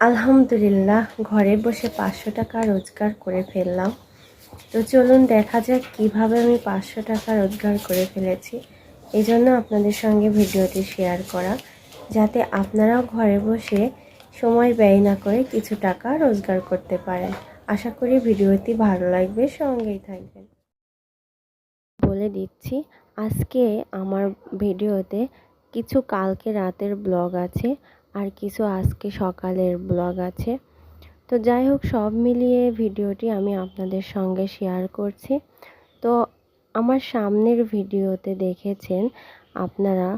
আলহামদুলিল্লাহ, ঘরে বসে পাঁচশো টাকা রোজগার করে ফেললাম। তো চলুন দেখা যাক কীভাবে আমি পাঁচশো টাকা রোজগার করে ফেলেছি। এই জন্য আপনাদের সঙ্গে ভিডিওটি শেয়ার করা, যাতে আপনারাও ঘরে বসে সময় ব্যয় না করে কিছু টাকা রোজগার করতে পারেন। আশা করি ভিডিওটি ভালো লাগবে, সঙ্গেই থাকবেন। বলে দিচ্ছি, আজকে আমার ভিডিওতে কিছু কালকে রাতের ব্লগ আছে। আর কিছু আজকে সকালের ব্লগ আছে। তো যাই হোক সব মিলিয়ে ভিডিওটি আমি আপনাদের সঙ্গে শেয়ার করছি। তো আমার সামনের ভিডিওতে দেখেছেন আপনারা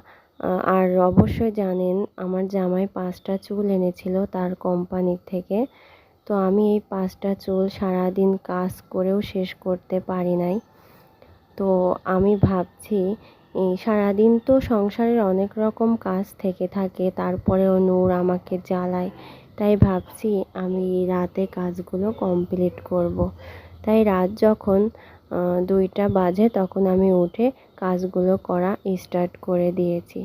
আর অবশ্যই জানেন আমার জামাই পাঁচটা চুল এনেছিল তার কোম্পানির থেকে। তো আমি এই পাঁচটা চুল সারাদিন কাজ করেও শেষ করতে পারি নাই। তো আমি ভাবছি সারাদিন তো সংসারের অনেক রকম কাজ থেকে থাকে, তারপরেও নূর আমাকে জ্বালায়। তাই ভাবছি আমি রাতে কাজগুলো কমপ্লিট করব। তাই রাত যখন দুইটা বাজে তখন আমি উঠে কাজগুলো করা স্টার্ট করে দিয়েছি।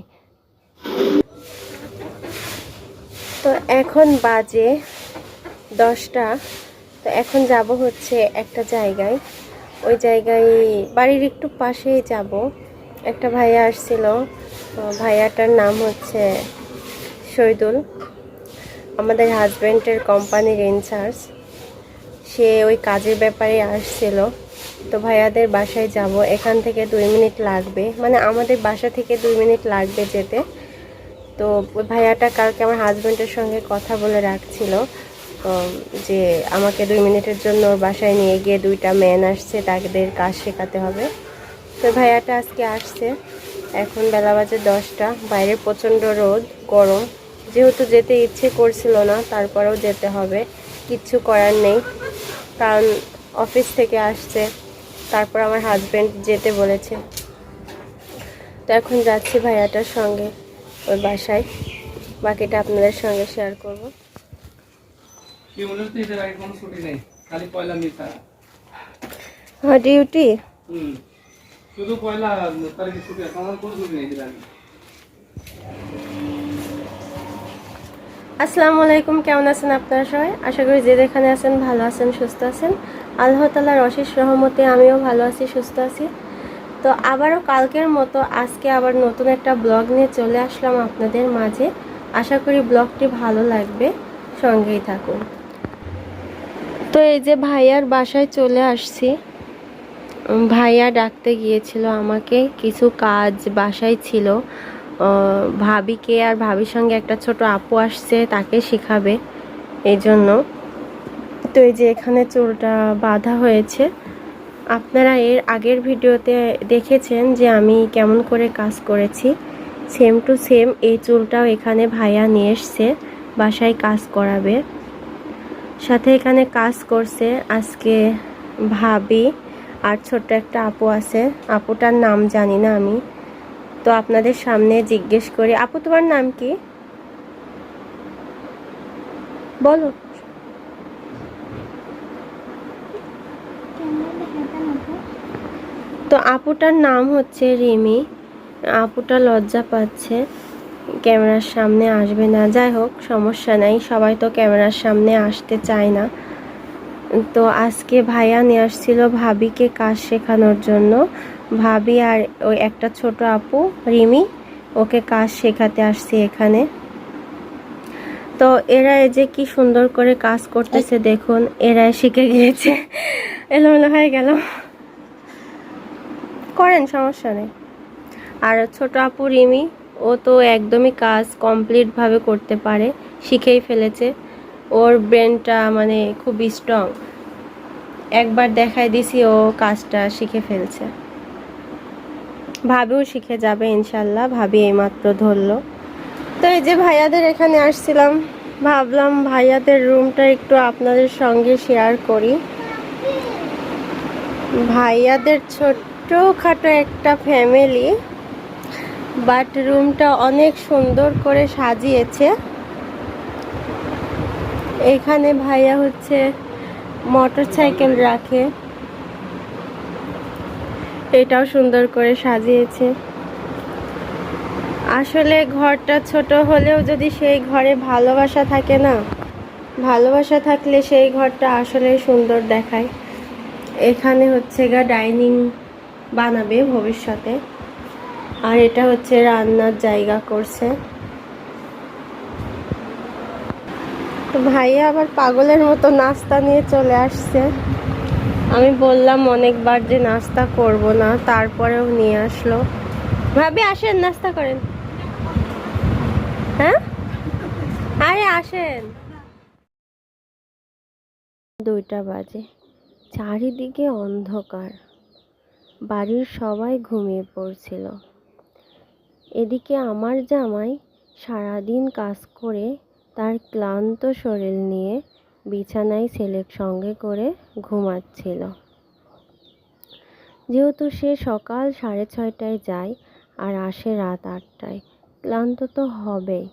তো এখন বাজে দশটা, তো এখন যাব হচ্ছে একটা জায়গায়। ওই জায়গায়, বাড়ির একটু পাশেই যাব। একটা ভাইয়া আসছিল ভাইয়াটার নাম হচ্ছে শহীদুল আমাদের হাজব্যান্ডের কোম্পানির ইনচার্জ। সে ওই কাজের ব্যাপারে আসছিল, তো ভাইয়াদের বাসায় যাব, এখান থেকে দুই মিনিট লাগবে। মানে আমাদের বাসা থেকে দুই মিনিট লাগবে যেতে। তো ওই ভাইয়াটা কালকে আমার হাজব্যান্ডের সঙ্গে কথা বলে রাখছিল যে আমাকে দুই মিনিটের জন্য ওর বাসায় নিয়ে গিয়ে দুইটা ম্যান আসছে, তাদের কাজ শেখাতে হবে। তো ভাইয়াটা আজকে আসছে। এখন বেলা বাজে দশটা। বাইরে প্রচণ্ড রোদ গরম। যেহেতু যেতে ইচ্ছে করছিল না তারপরেও যেতে হবে। কিচ্ছু করার নেই। কারণ অফিস থেকে আসছে। তারপর আমার হাজব্যান্ড যেতে বলেছে। তো এখন যাচ্ছি ভাইয়াটার সঙ্গে ওই বাসায়। বাকিটা আপনাদের সঙ্গে শেয়ার করব। ডিউটি শুধু পয়লা তারিখে ছুটি আমার কোনো ছুটি নেই আগে আসসালামু আলাইকুম, কেমন আছেন আপনারা সবাই? আশা করি যে যেখানে আছেন ভালো আছেন, সুস্থ আছেন। আল্লাহ তালার অশেষ রহমতে আমিও ভালো আছি, সুস্থ আছি। তো আবারও কালকের মতো আজকে আবার নতুন একটা ব্লগ নিয়ে চলে আসলাম আপনাদের মাঝে। আশা করি ব্লগটি ভালো লাগবে, সঙ্গেই থাকুন। তো এই যে ভাইয়ার বাসায় চলে আসছি। ভাইয়া ডাকতে গিয়েছিল আমাকে, কিছু কাজ বাসায় ছিল। ভাবিকে আর ভাবির সঙ্গে একটা ছোট আপু আসছে, তাকে শেখাবে এই জন্য তো এই যে এখানে চুলটা বাঁধা হয়েছে। আপনারা এর আগের ভিডিওতে দেখেছেন যে আমি কেমন করে কাজ করেছি। সেম টু সেম এই চুলটাও এখানে ভাইয়া নিয়ে এসছে, বাসায় কাজ করাবে। সাথে এখানে কাজ করছে আজকে ভাবি। আর ছোট্ট একটা আপু আছে। আপুটার নাম জানি না আমি। তো আপনাদের সামনে জিজ্ঞেস করি, আপু তোমার নাম কি? বলো। তো আপুটার নাম হচ্ছে রিমি। আপুটা লজ্জা পাচ্ছে। ক্যামেরার সামনে আসবে না। যাই হোক, সমস্যা নাই। সবাই তো ক্যামেরার সামনে আসতে চায় না। তো আজকে ভাইয়া নিয়ে আসছিল ভাবিকে কাজ শেখানোর জন্য। ভাবি আর ওই একটা ছোট আপু, রিমি, ওকে কাজ শেখাতে আসছি এখানে। তো এরা এই যে কি সুন্দর করে কাজ করতেছে, দেখুন এরা শিখে গিয়েছে। এলোমেলো হয়ে গেল। করেন, সমস্যা নেই। আর ছোট আপু, রিমি, ও তো একদমই কাজ কমপ্লিটভাবে করতে পারে, শিখেই ফেলেছে। ওর ব্রেনটা মানে খুব স্ট্রং একবার দেখাই দিছি, ও কাজটা শিখে ফেলছে। ভাবিও শিখে যাবে ইনশাল্লাহ, ভাবি এইমাত্র ধরলো। তো এই যে ভাইয়াদের এখানে আসছিলাম, ভাবলাম ভাইয়াদের রুমটা একটু আপনাদের সঙ্গে শেয়ার করি। ভাইয়াদের ছোট্টখাটো একটা ফ্যামিলি বাট রুমটা অনেক সুন্দর করে সাজিয়েছে। এখানে ভাইয়া হচ্ছে মোটর সাইকেল রাখে। এটাও সুন্দর করে সাজিয়েছে। আসলে ঘরটা ছোট হলেও যদি সেই ঘরে ভালোবাসা থাকে না, ভালোবাসা থাকলে সেই ঘরটা আসলে সুন্দর দেখায়। এখানে হচ্ছে গা ডাইনিং বানাবে ভবিষ্যতে। আর এটা হচ্ছে রান্নার জায়গা করছে তো ভাইয়া আবার পাগলের মতো নাস্তা নিয়ে চলে আসছে। আমি বললাম অনেকবার যে নাস্তা করব না, তারপরেও নিয়ে আসলো। ভাবি, আসেন, নাস্তা করেন। হ্যাঁ? আরে, আসেন। দুইটা বাজে। চারিদিকে অন্ধকার। বাড়ির সবাই ঘুমিয়ে পড়ছিল। এদিকে আমার জামাই সারাদিন কাজ করে তার ক্লান্ত শরীর নিয়ে বিছানায় ছেলের সঙ্গে করে ঘুমাচ্ছিল। যেহেতু সে সকাল সাড়ে ছয়টায় যায় আর আসে রাত আটটায়, ক্লান্ত তো হবেই।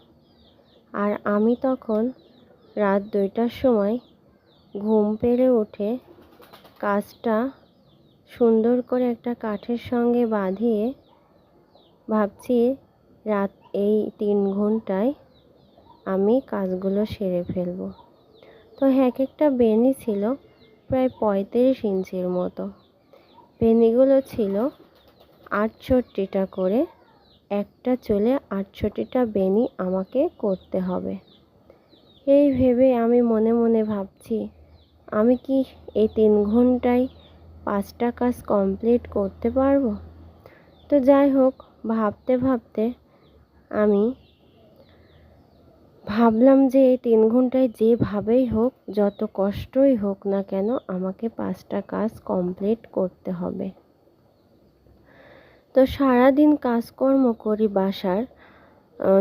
আর আমি তখন রাত দুইটার সময় ঘুম পেরে উঠে কাজটা সুন্দর করে একটা কাঠের সঙ্গে বাঁধিয়ে ভাবছি রাত এই তিন ঘন্টায় আমি কাজগুলো সেরে ফেলব। তো এক একটা বেনি ছিল প্রায় পঁয়ত্রিশ ইঞ্চির মতো। বেনিগুলো ছিল আটষট্টিটা করে, একটা চলে আটষট্টিটা বেনি আমাকে করতে হবে। এই ভেবে আমি মনে মনে ভাবছি, আমি কি এই তিন ঘন্টায় পাঁচটা কাজ কমপ্লিট করতে পারব? তো যাই হোক, ভাবতে ভাবতে আমি ভাবলাম যে এই তিন ঘন্টায় যেভাবেই হোক, যত কষ্টই হোক না কেন আমাকে পাঁচটা কাজ কমপ্লিট করতে হবে। তো সারাদিন কাজকর্ম করি বাসার।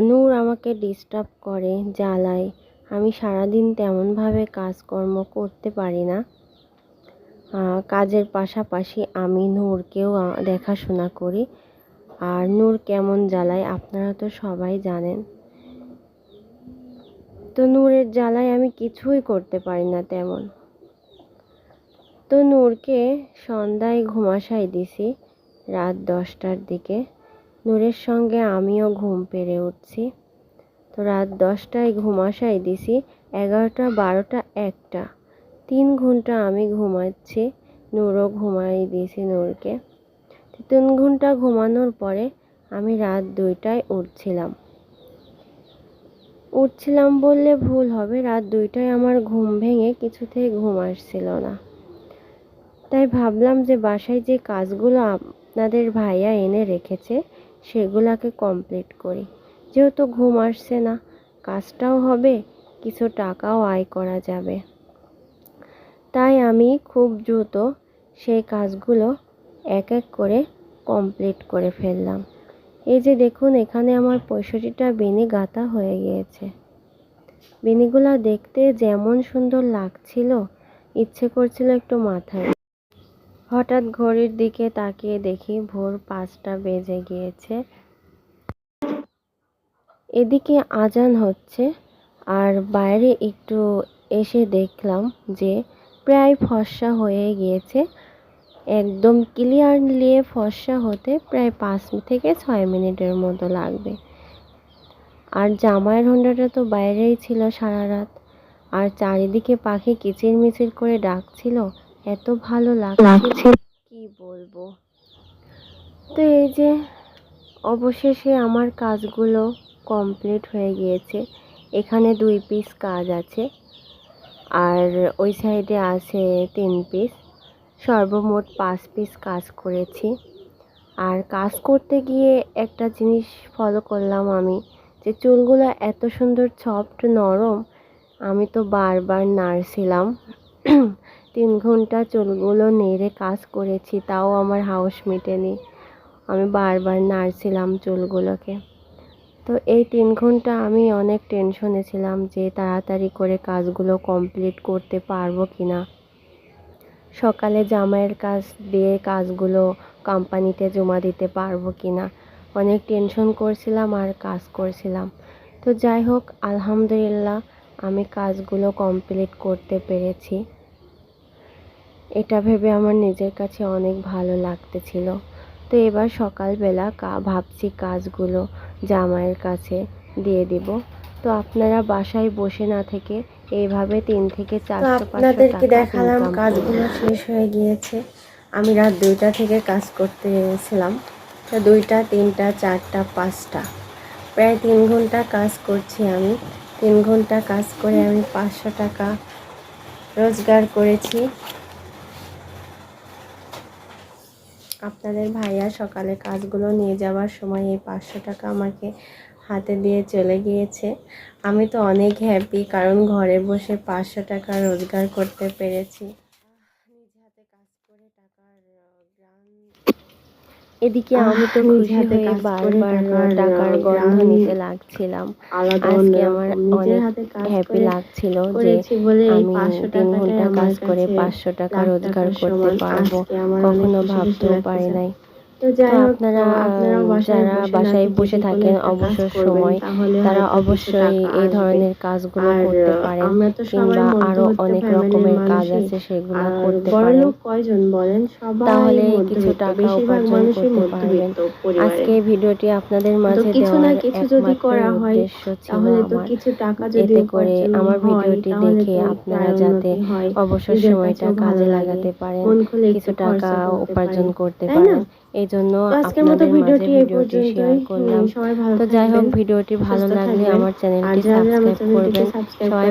নূর আমাকে ডিস্টার্ব করে, জ্বালায়। আমি সারাদিন তেমনভাবে কাজকর্ম করতে পারি না। কাজের পাশাপাশি আমি নূরকেও দেখাশোনা করি। আর নূর কেমন জ্বালায়, আপনারা তো সবাই জানেন। তো নূরের জ্বালায় আমি কিছুই করতে পারি না তেমন। তো নূরকে সন্ধ্যায় ঘুমাসাই দিছি, রাত দশটার দিকে। নূরের সঙ্গে আমিও ঘুম পেরে উঠছি। তো রাত দশটায় ঘুমাসাই দিছি, এগারোটা, বারোটা, একটা। তিন ঘণ্টা আমি ঘুমাচ্ছি, নূরও ঘুমাই দিয়েছি নূরকে। তিন ঘণ্টা ঘুমানোর পরে আমি রাত দুইটায় উঠছিলাম। উঠছিলাম বললে ভুল হবে। রাত দুইটায় আমার ঘুম ভেঙে কিছুতেই ঘুম আসছিল না। তাই ভাবলাম যে বাসায় যে কাজগুলো আপনাদের ভাইয়া এনে রেখেছে, সেগুলোকে কমপ্লিট করি। যেহেতু ঘুম আসছে না, কাজটাও হবে, কিছু টাকাও আয় করা যাবে। তাই আমি খুব দ্রুত সেই কাজগুলো এক এক করে কমপ্লিট করে ফেললাম। এই যে দেখুন, এখানে আমার পঁয়ষট্টিটা বেনি গাঁথা হয়ে গিয়েছে। বেনিগুলা দেখতে যেমন সুন্দর লাগছিল, ইচ্ছে করছিল একটু মাথায়। হঠাৎ ঘড়ির দিকে তাকিয়ে দেখি ভোর পাঁচটা বেজে গিয়েছে। এদিকে আজান হচ্ছে আর বাইরে একটু এসে দেখলাম যে প্রায় ফর্সা হয়ে গিয়েছে। একদম ক্লিয়ারলি ফর্সা হতে প্রায় পাঁচ থেকে ছয় মিনিটের মতো লাগবে। আর জামাইয়ের হোন্ডাটা তো বাইরেই ছিল সারা রাত। আর চারিদিকে পাখি কিচিরমিচির করে ডাকছিল, এত ভালো লাগছিল। কি বলব? তো এই যে অবশেষে আমার কাজগুলো কমপ্লিট হয়ে গিয়েছে। এখানে দুই পিস কাজ আছে। আর ওই সাইডে আছে তিন পিস সর্বমোট পাঁচ পিস কাজ করেছি। আর কাজ করতে গিয়ে একটা জিনিস ফলো করলাম আমি, যে চুলগুলো এত সুন্দর সফট নরম, আমি তো বারবার নাড়ছিলাম তিন ঘণ্টা চুলগুলো নেড়ে কাজ করেছি, তাও আমার হাউস মেটেনি। আমি বারবার নাড়ছিলাম চুলগুলোকে। তো এই তিন ঘণ্টা আমি অনেক টেনশনে ছিলাম যে তাড়াতাড়ি করে কাজগুলো কমপ্লিট করতে পারব কি না সকালে জামাইয়ের কাজ দিয়ে কাজগুলো কোম্পানিতে জমা দিতে পারব কি না? অনেক টেনশন করছিলাম আর কাজ করছিলাম। তো যাই হোক, আলহামদুলিল্লাহ আমি কাজগুলো কমপ্লিট করতে পেরেছি। এটা ভেবে আমার নিজের কাছে অনেক ভালো লাগতেছিল। তো এবার সকালবেলা ভাবছি কাজগুলো জামাইয়ের কাছে দিয়ে দিব। তো আপনারা বাসায় বসে না থেকে এইভাবে তিন থেকে চারশো আপনাদেরকে দেখালাম কাজগুলো শেষ হয়ে গিয়েছে। আমি রাত দুইটা থেকে কাজ করতে এসেছিলাম। তো দুইটা তিনটা চারটা পাঁচটা। প্রায় তিন ঘণ্টা কাজ করছি আমি। তিন ঘণ্টা কাজ করে আমি পাঁচশো টাকা রোজগার করেছি। আপনাদের ভাইয়া সকালে কাজগুলো নিয়ে যাওয়ার সময় এই পাঁচশো টাকা আমাকে হাতে দিয়ে চলে গিয়েছে। আমি তো অনেক হ্যাপি কারণ ঘরে বসে পাঁচশো টাকা রোজগার করতে পেরেছি। এদিকে আমি তো বারবার টাকার, গন্ধ নিতে লাগছিলাম। আজকে আমার অনেক হ্যাপি লাগছিল যে আমি তিন ঘণ্টা কাজ করে পাঁচশো টাকা রোজগার করতে পারব। কখনো ভাবতেও পারি নাই। আপনারা যারা বাসায় বসে থাকেন অবসর সময় তারা অবশ্যই এই ধরনের কাজগুলো করতে পারেন কিংবা আরও অনেক রকমের কাজ আছে সেগুলো করতে পারেন। তাহলে কিছু টাকা উপার্জন করতে পারবেন। আজকে ভিডিওটি আপনাদের মাঝে কিছু না দেওয়ার কিছু যদি একমাত্র করা উদ্দেশ্য ছিল তাহলে তো আমার। কিছু টাকা যদি এতে করে আমার ভিডিওটি দেখে আপনারা যাতে অবসর সময়টা কাজে লাগাতে পারেন কিছু টাকা উপার্জন করতে? পারেন। এই জন্য আজকের মতো আপনাদের মাঝে ভিডিওটি শেয়ার পর্যন্তই করলাম। সবাই ভালো তো যাই হোক ভিডিওটি ভালো লাগলে আমার চ্যানেলটি সাবস্ক্রাইব করবেন। সবাই